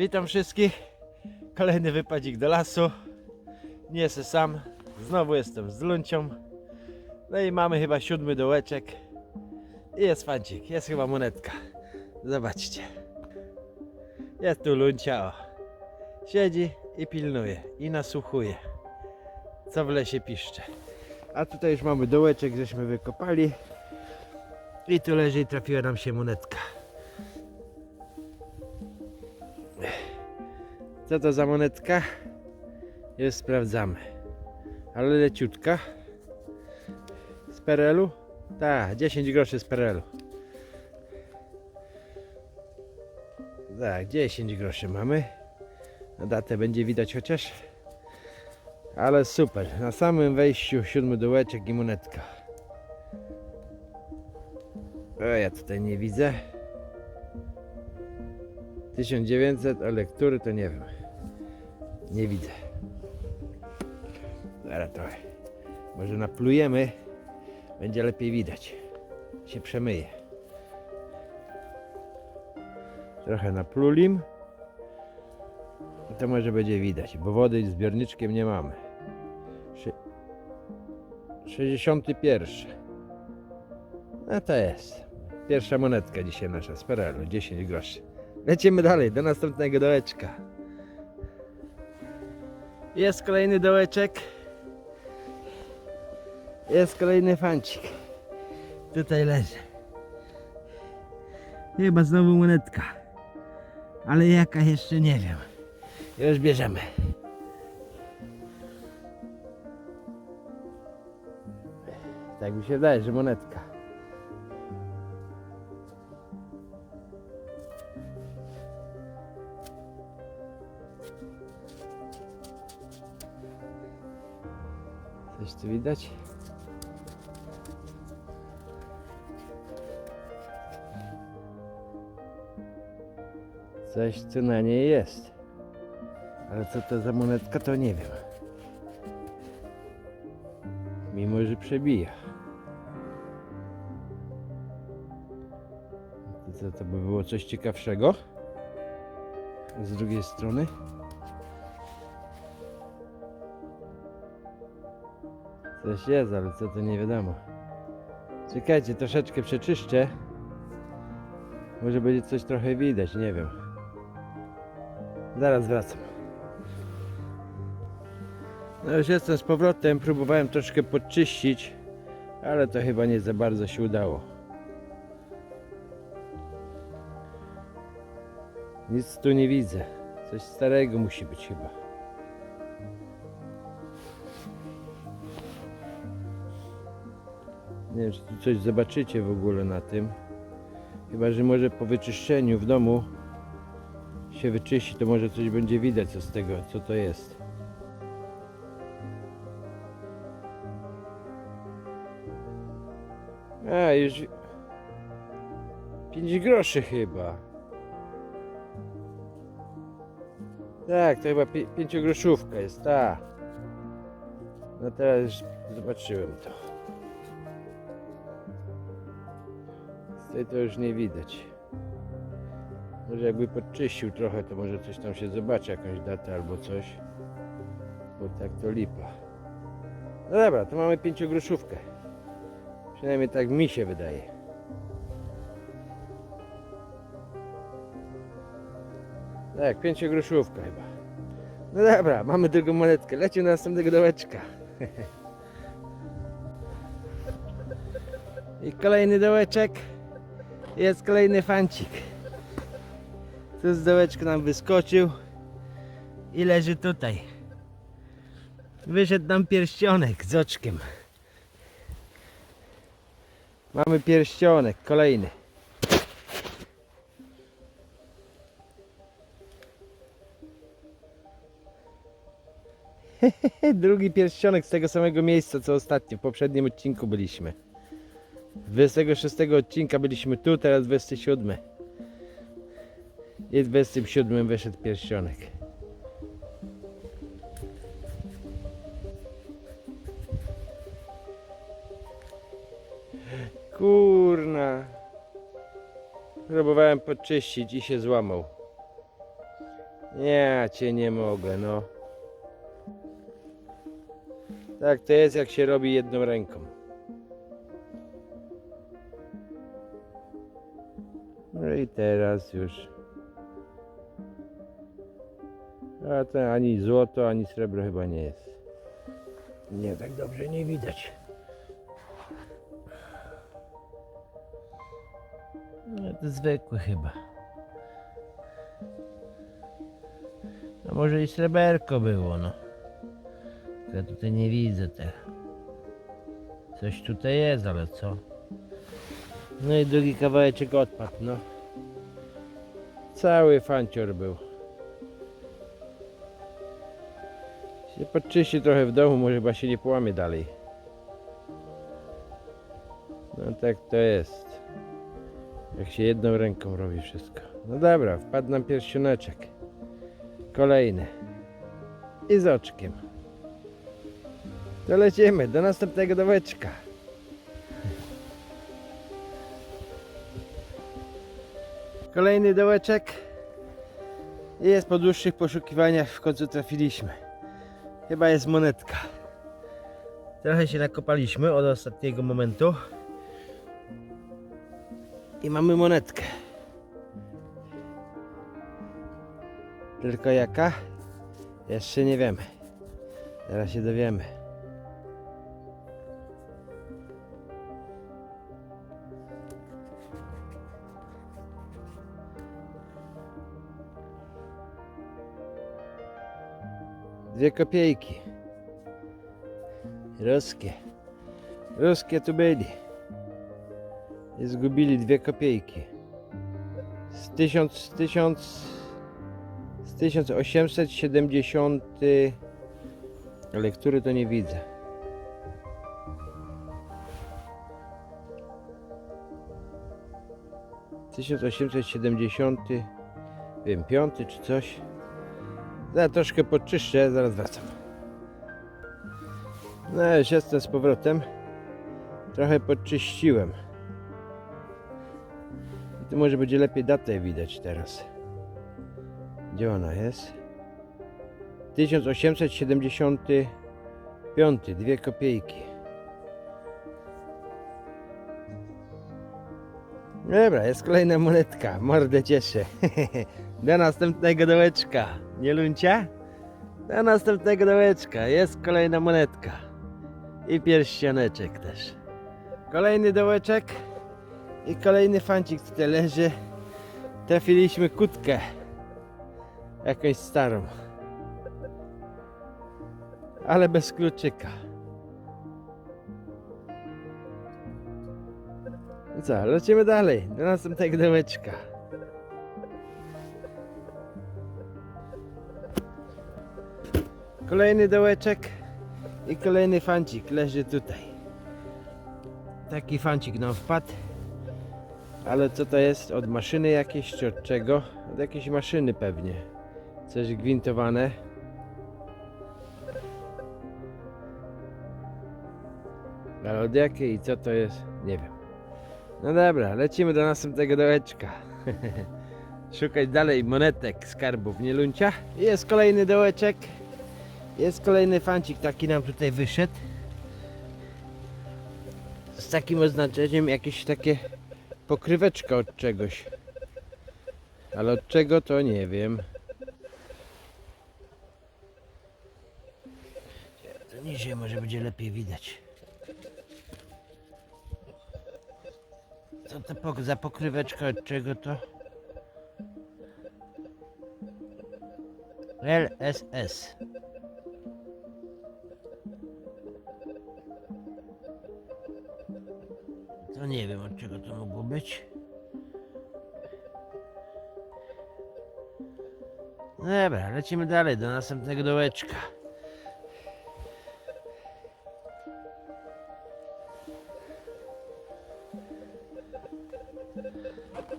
Witam wszystkich. Kolejny wypadzik do lasu. Nie jestem sam. Znowu jestem z Luncią. No i mamy chyba siódmy dołeczek. I jest fancik, jest chyba monetka. Zobaczcie. Jest tu Luncia, o. Siedzi i pilnuje. I nasłuchuje. Co w lesie piszcze. A tutaj już mamy dołeczek, żeśmy wykopali. I tu leży i trafiła nam się monetka. Co to za monetka? Już sprawdzamy. Ale leciutka. Z Perelu? Tak, 10 groszy z Perelu. Tak, 10 groszy mamy. Na datę będzie widać chociaż. Ale super. Na samym wejściu siódmy dołeczek i monetka. O, ja tutaj nie widzę. 1900, a lektury to nie wiem. Nie widzę. Zaraz trochę. Może naplujemy. Będzie lepiej widać. Się przemyje. Trochę naplulim. To może będzie widać, bo wody z zbiorniczkiem nie mamy. Sze- 61. No to jest. Pierwsza monetka dzisiaj nasza z Perelu, 10 groszy. Lecimy dalej, do następnego dołeczka. Jest kolejny dołeczek. Jest kolejny fancik. Tutaj leży. Chyba znowu monetka. Ale jaka jeszcze nie wiem. Już bierzemy. Tak mi się wydaje, że monetka. Tu widać? Coś tu na niej jest. Ale co to za monetka, to nie wiem. Mimo, że przebija. To to by było coś ciekawszego? Z drugiej strony. Coś jest, ale co to nie wiadomo. Czekajcie, troszeczkę przeczyszczę. Może będzie coś trochę widać, nie wiem. Zaraz wracam. No już jestem z powrotem, próbowałem troszkę podczyścić, ale to chyba nie za bardzo się udało. Nic tu nie widzę. Coś starego musi być chyba. Nie wiem, czy tu coś zobaczycie w ogóle na tym. Chyba, że może po wyczyszczeniu w domu się wyczyści, to może coś będzie widać co z tego, co to jest. A, już 5 groszy chyba. Tak, to chyba 5 groszówka jest, ta. No teraz zobaczyłem to. Tej to już nie widać. Może jakby podczyścił trochę, to może coś tam się zobaczy, jakąś datę albo coś. Bo tak to lipa. No dobra, to mamy pięciogroszówkę. Przynajmniej tak mi się wydaje. Tak, pięciogroszówka chyba. No dobra, mamy drugą monetkę. Lecimy do następnego dołeczka. I kolejny dołeczek. Jest kolejny fancik. Tu z dołeczka nam wyskoczył i leży tutaj. Wyszedł nam pierścionek z oczkiem. Mamy pierścionek, kolejny. Drugi pierścionek z tego samego miejsca co ostatnio, w poprzednim odcinku byliśmy. 26 odcinka byliśmy tu, teraz 27. I 27 wyszedł pierścionek. Kurna. Próbowałem podczyścić i się złamał. Ja cię nie mogę, no. Tak to jest, jak się robi jedną ręką. No i teraz już. A to ani złoto, ani srebro chyba nie jest. Nie, tak dobrze nie widać. No to zwykłe chyba. A może i sreberko było, no. Ja tutaj nie widzę tego. Coś tutaj jest, ale co? No i drugi kawałeczek odpadł, no. Cały fancior był. Się trochę w domu, może chyba się nie połamie dalej. No tak to jest. Jak się jedną ręką robi wszystko. No dobra, wpadł nam pierścioneczek. Kolejny. I z oczkiem. To lecimy do następnego dołeczka. Kolejny dołeczek. I jest po dłuższych poszukiwaniach w końcu trafiliśmy. Chyba jest monetka. Trochę się nakopaliśmy od ostatniego momentu. I mamy monetkę. Tylko jaka? Jeszcze nie wiemy. Teraz się dowiemy. Dwie kopiejki. Ruskie. Ruskie tu byli. I zgubili dwie kopiejki. Z tysiąc, z tysiąc, z 1870, ale który to nie widzę. Tysiąc osiemset siedemdziesiąty, wiem, piąty czy coś. Zaraz troszkę podczyszczę, zaraz wracam. No już jestem z powrotem. Trochę podczyściłem. I tu może będzie lepiej datę widać teraz. Gdzie ona jest? 1875, dwie kopiejki. Dobra, jest kolejna monetka. Mordę cieszę. Do następnego dołeczka. Nie luncia? Do następnego dołeczka. Jest kolejna monetka. I pierścioneczek też. Kolejny dołeczek. I kolejny fancik tutaj leży. Trafiliśmy kutkę. Jakąś starą. Ale bez kluczyka. I co, lecimy dalej. Do następnego dołeczka. Kolejny dołeczek i kolejny fancik leży tutaj. Taki fancik nam wpadł. Ale co to jest? Od maszyny jakieś czy od czego? Od jakiejś maszyny pewnie. Coś gwintowane. Ale od jakiej i co to jest? Nie wiem. No dobra, lecimy do następnego dołeczka. Szukać dalej monetek, skarbów, nie luncia? I Jest kolejny dołeczek. Jest kolejny fancik, taki nam tutaj wyszedł. Z takim oznaczeniem jakieś takie pokryweczka od czegoś. Ale od czego to nie wiem. To niżej może będzie lepiej widać. Co to za pokryweczka od czego to? LSS. Nie wiem od czego to mogło być. Dobra, lecimy dalej do następnego dołeczka.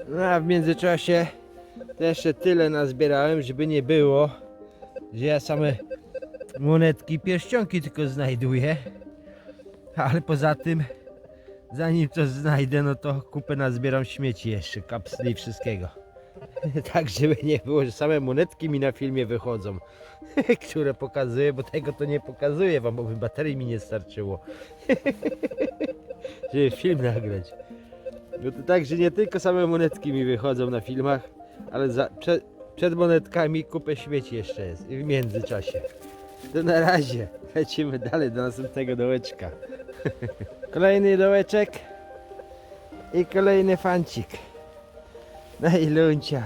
No a w międzyczasie jeszcze tyle nazbierałem, żeby nie było, że ja same monetki, pierścionki tylko znajduję. Ale poza tym, zanim to znajdę, no to kupę nazbieram śmieci jeszcze, kapsli i wszystkiego. tak żeby nie było, że same monetki mi na filmie wychodzą, które pokazuję, bo tego to nie pokazuję wam, bo baterii mi nie starczyło, żeby film nagrać. No to tak, że nie tylko same monetki mi wychodzą na filmach, ale za, przed, przed monetkami kupę śmieci jeszcze jest w międzyczasie. To na razie, lecimy dalej do następnego dołeczka. Kolejny dołeczek i kolejny fancik. No i luncia.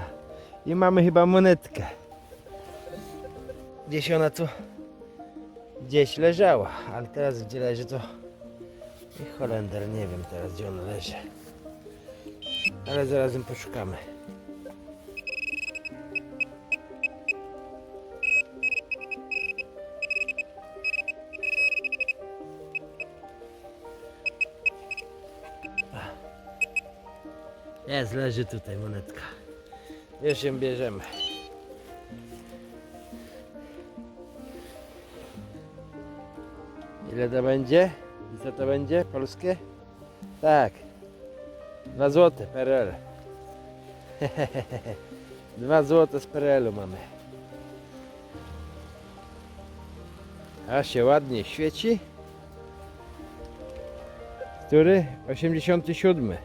I mamy chyba monetkę. Gdzieś ona tu gdzieś leżała, ale teraz gdzie leży to i Holender, nie wiem teraz gdzie ona leży. Ale zarazem poszukamy. Jest, leży tutaj monetka. Już ją bierzemy. Ile to będzie? I co to będzie? Polskie? Tak. Dwa złote PRL. Dwa złote z PRL-u mamy. A się ładnie świeci. Który? 87.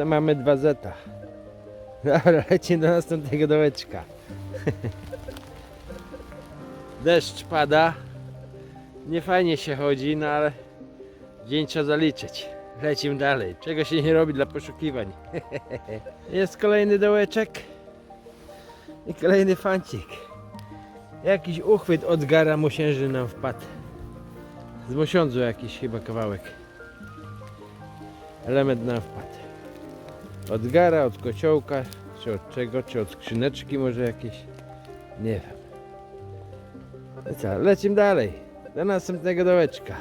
to mamy dwa zeta. Dobra, lecimy do następnego dołeczka. Deszcz pada. Nie fajnie się chodzi, no ale dzień trzeba zaliczyć. Lecimy dalej. Czego się nie robi dla poszukiwań. Jest kolejny dołeczek. I kolejny fancik. Jakiś uchwyt od gara mosiężny nam wpadł. Z mosiądzu jakiś chyba kawałek. Element nam wpadł. Od gara, od kociołka, czy od czego, czy od skrzyneczki może jakieś. Nie wiem. No co, lecimy dalej. Do następnego dołeczka.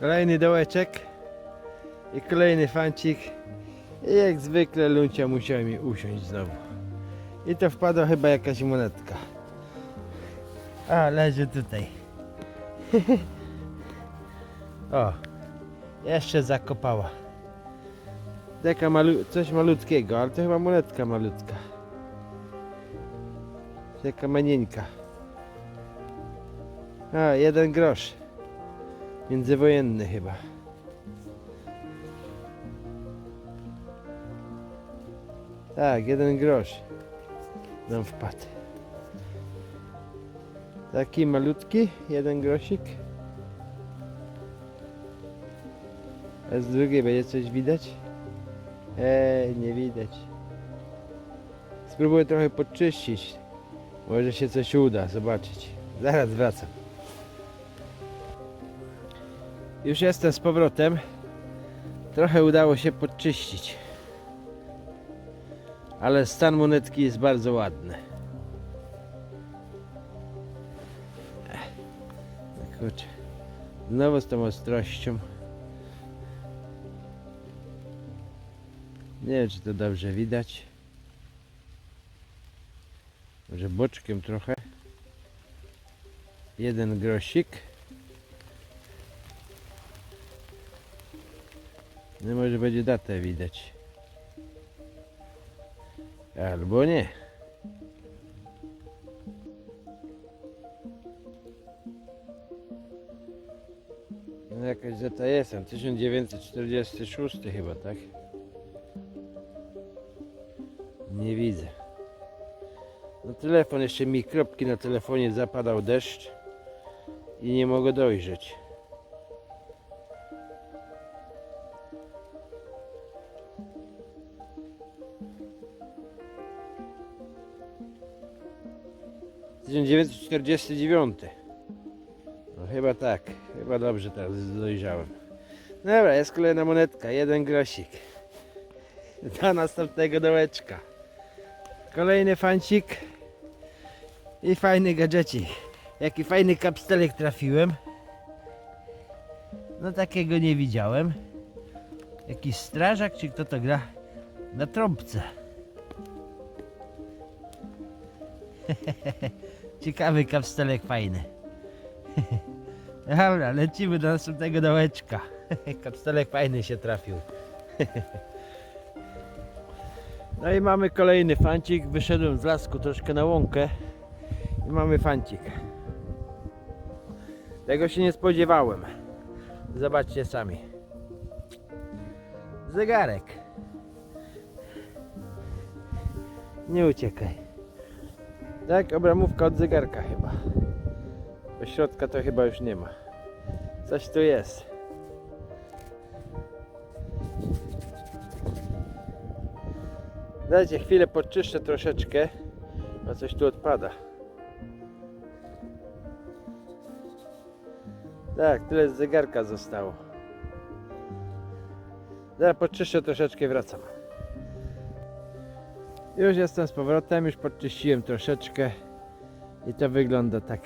Kolejny dołeczek. I kolejny fancik. I jak zwykle Luncia musiał mi usiąść znowu. I to wpadła chyba jakaś monetka. A, leży tutaj. o, jeszcze zakopała. Taka malu coś malutkiego, ale to chyba monetka malutka. Taka manieńka. A, jeden grosz. Międzywojenny chyba. Tak, jeden grosz nam wpadł. Taki malutki, jeden grosik. A z drugiej będzie coś widać? Ej, nie widać. Spróbuję trochę podczyścić. Może się coś uda, zobaczyć. Zaraz wracam. Już jestem z powrotem. Trochę udało się podczyścić. Ale stan monetki jest bardzo ładny. Kurczę. Znowu z tą ostrością. Nie wiem, czy to dobrze widać. Może boczkiem trochę. Jeden grosik. No może będzie datę widać. Albo nie. No jakaś data jest, tam 1946 chyba, tak? Nie widzę. No telefon, jeszcze mi kropki na telefonie zapadał deszcz i nie mogę dojrzeć. Tysiąc dziewięćset czterdziesty dziewiąty. No chyba tak, chyba dobrze teraz dojrzałem. Dobra, jest kolejna monetka, jeden grosik. Do następnego dołeczka. Kolejny fancik i fajny gadżecik. Jaki fajny kapstelek trafiłem. No takiego nie widziałem. Jakiś strażak, czy kto to gra na trąbce. Ciekawy kapstelek fajny. Dobra, lecimy do następnego dołeczka. Kactelek fajny się trafił. No i mamy kolejny fancik. Wyszedłem z lasku troszkę na łąkę i mamy fancik. Tego się nie spodziewałem. Zobaczcie sami. Zegarek. Nie uciekaj. Tak, obramówka od zegarka chyba. Do środka to chyba już nie ma. Coś tu jest. Dajcie chwilę podczyszczę troszeczkę, a coś tu odpada. Tak, tyle z zegarka zostało. Zaraz podczyszczę troszeczkę wracam. Już jestem z powrotem, już podczyściłem troszeczkę i to wygląda tak.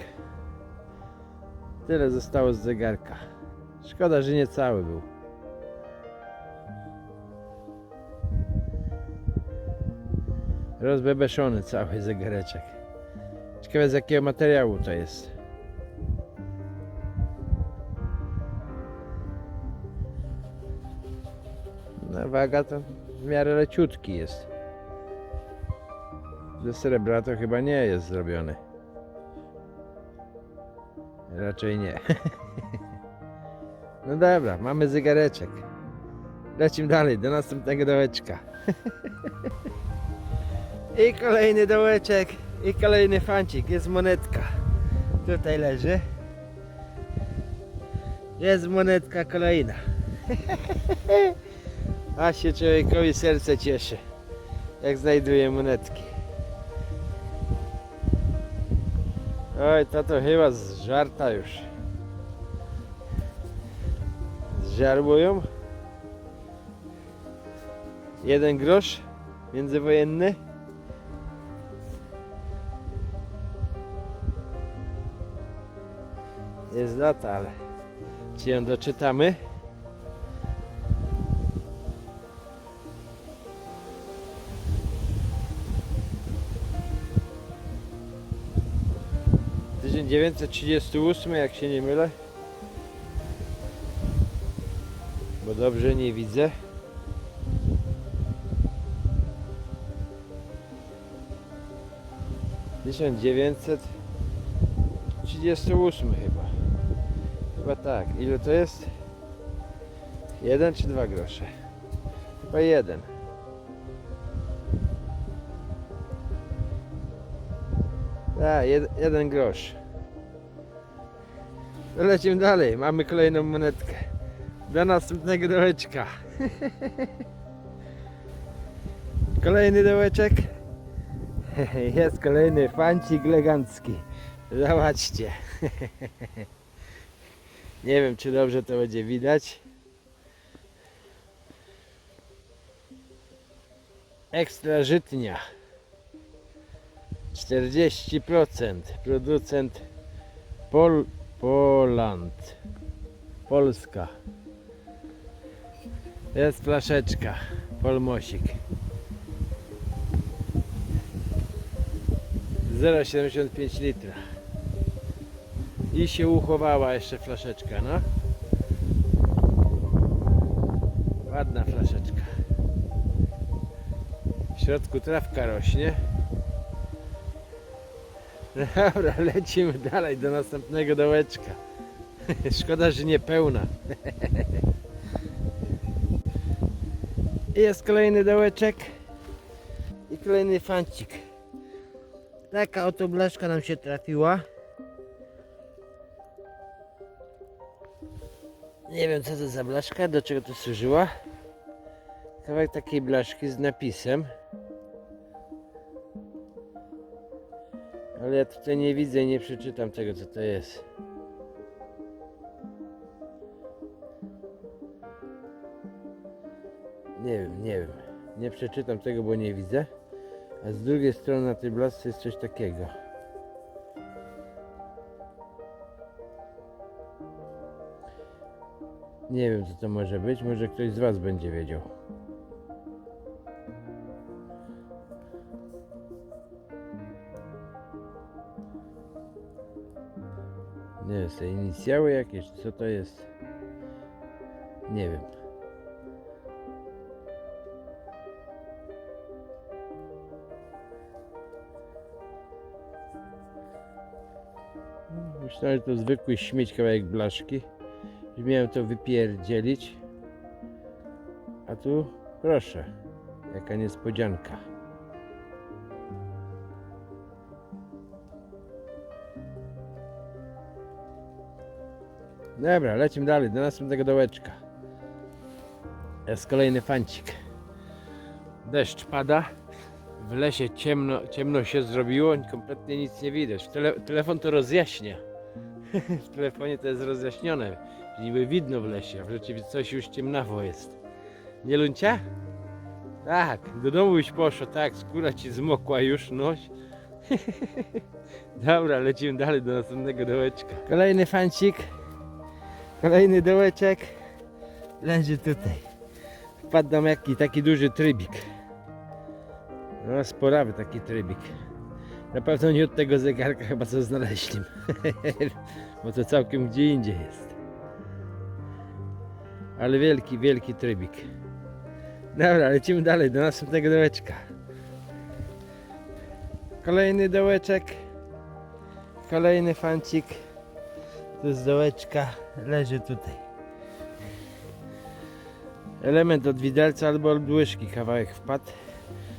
Tyle zostało z zegarka. Szkoda, że nie cały był. Rozbebeszony cały zegareczek. Ciekawe z jakiego materiału to jest. No waga to w miarę leciutki jest. Ze srebra to chyba nie jest zrobiony. Raczej nie. No dobra, mamy zegareczek. Lecimy dalej, do następnego dołeczka. I kolejny dołeczek, i kolejny fancik, jest monetka. Tutaj leży. Jest monetka kolejna. A się człowiekowi serce cieszy, jak znajduje monetki. Oj, to to chyba z żarta już. Zżarłują. Jeden grosz międzywojenny. Jest data, ale czy ją doczytamy? Tysiąc dziewięćset trzydziesty ósmy, jak się nie mylę. Bo dobrze nie widzę. Tysiąc dziewięćset trzydziesty ósmy chyba. Chyba tak. Ile to jest? Jeden czy dwa grosze? Chyba jeden. A, jed, jeden grosz. To lecimy dalej. Mamy kolejną monetkę. Do następnego dołeczka. Kolejny dołeczek. Jest kolejny fancik elegancki. Zobaczcie. Nie wiem, czy dobrze to będzie widać. Ekstra żytnia. 40%. Producent Pol Poland. Polska. Jest flaszeczka. Polmosik. 0,75 litra. I się uchowała jeszcze flaszeczka, no. Ładna flaszeczka. W środku trawka rośnie. Dobra, lecimy dalej do następnego dołeczka. Szkoda, że nie pełna. I jest kolejny dołeczek. I kolejny fancik. Taka oto blaszka nam się trafiła. Nie wiem co to za blaszka, do czego to służyła. Kawałek takiej blaszki z napisem. Ale ja tutaj nie widzę i nie przeczytam tego co to jest. Nie wiem, nie wiem. Nie przeczytam tego, bo nie widzę. A z drugiej strony na tej blaszce jest coś takiego. Nie wiem co to może być, może ktoś z Was będzie wiedział. Nie wiem, te inicjały jakieś, co to jest? Nie wiem. Myślałem, że to zwykły śmieć kawałek blaszki. I miałem to wypierdzielić. A tu proszę, jaka niespodzianka. Dobra, lecimy dalej, do następnego dołeczka. Jest kolejny fancik. Deszcz pada. W lesie ciemno, ciemno się zrobiło, kompletnie nic nie widać. Tele, telefon to rozjaśnia. w telefonie to jest rozjaśnione. Niby widno w lesie, a w rzeczywistości już ciemnawo jest. Nie luncia? Tak, do domu już poszło, tak, skóra ci zmokła już, noś. Dobra, lecimy dalej do następnego dołeczka. Kolejny fancik. Kolejny dołeczek. Leży tutaj. Wpadł nam jaki taki duży trybik. No sporawy taki trybik. Na pewno nie od tego zegarka chyba co znaleźli. Bo to całkiem gdzie indziej jest. Ale wielki, wielki trybik. Dobra, lecimy dalej do następnego dołeczka. Kolejny dołeczek. Kolejny fancik. Tu z dołeczka leży tutaj. Element od widelca albo od łyżki kawałek wpadł.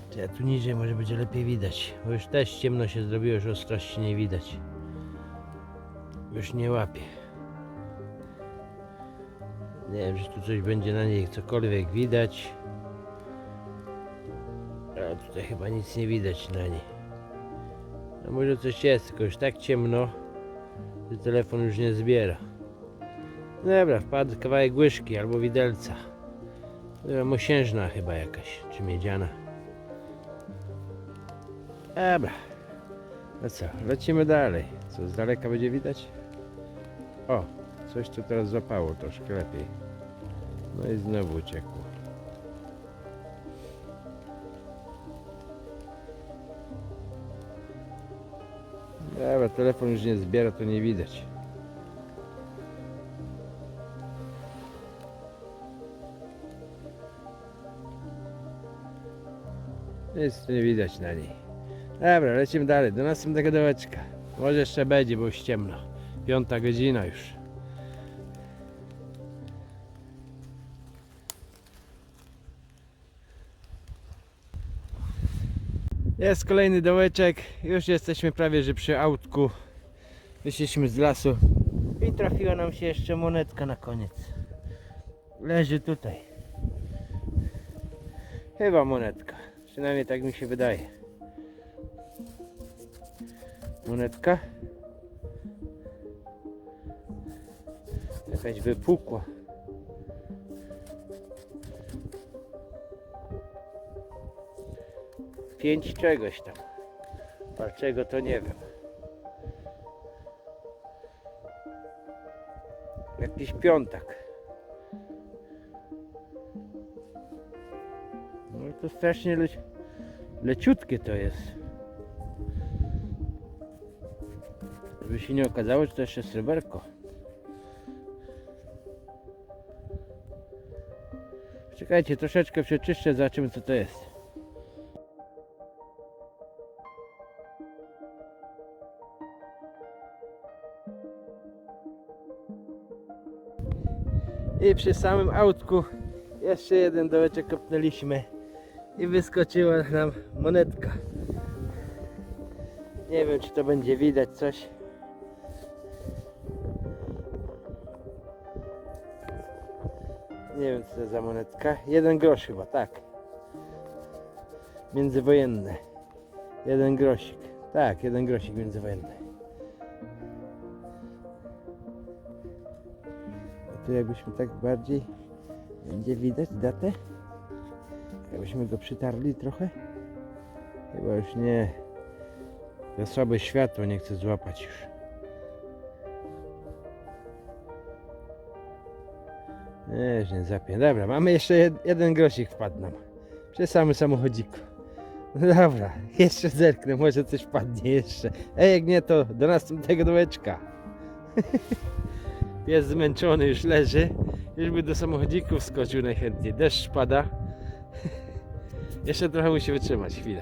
Czy ja tu niżej może będzie lepiej widać, bo już też ciemno się zrobiło, już ostrości nie widać. Już nie łapie. Nie wiem, czy tu coś będzie na niej cokolwiek widać. A tutaj chyba nic nie widać na niej. A może coś jest, tylko już tak ciemno, że telefon już nie zbiera. Dobra, wpadł kawałek łyżki albo widelca. Mosiężna chyba jakaś, czy miedziana. Dobra. No co, lecimy dalej. Co, z daleka będzie widać? O, coś tu teraz złapało troszkę lepiej. No i znowu uciekło. Dobra, telefon już nie zbiera, to nie widać. Nic tu nie widać na niej. Dobra, lecimy dalej, do następnego dołeczka. Może jeszcze będzie, bo już ciemno. Piąta godzina już. Jest kolejny dołeczek. Już jesteśmy prawie, że przy autku. Wyszliśmy z lasu. I trafiła nam się jeszcze monetka na koniec. Leży tutaj. Chyba monetka. Przynajmniej tak mi się wydaje. Monetka. Jakaś wypukła. Pięć czegoś tam. A czego to nie wiem. Jakiś piątak. No to strasznie leci leciutkie to jest. Żeby się nie okazało, że to jeszcze sreberko. Czekajcie, troszeczkę przeczyszczę, zobaczymy co to jest. I przy samym autku jeszcze jeden dołeczek kopnęliśmy i wyskoczyła nam monetka. Nie wiem czy to będzie widać coś. Nie wiem co to za monetka. Jeden grosz chyba, tak. Międzywojenny. Jeden grosik. Tak, jeden grosik międzywojenny. Tu jakbyśmy tak bardziej będzie widać datę. Jakbyśmy go przytarli trochę. Chyba już nie. Za słabe światło nie chcę złapać już. Nie, już nie zapię. Dobra, mamy jeszcze jed, jeden grosik wpadł nam. Przy samym samochodziku. No dobra, jeszcze zerknę, może coś wpadnie jeszcze. Ej, jak nie, to do następnego dołeczka. Pies zmęczony już leży. Już by do samochodzików skoczył najchętniej. Deszcz pada. Jeszcze trochę musi wytrzymać chwilę.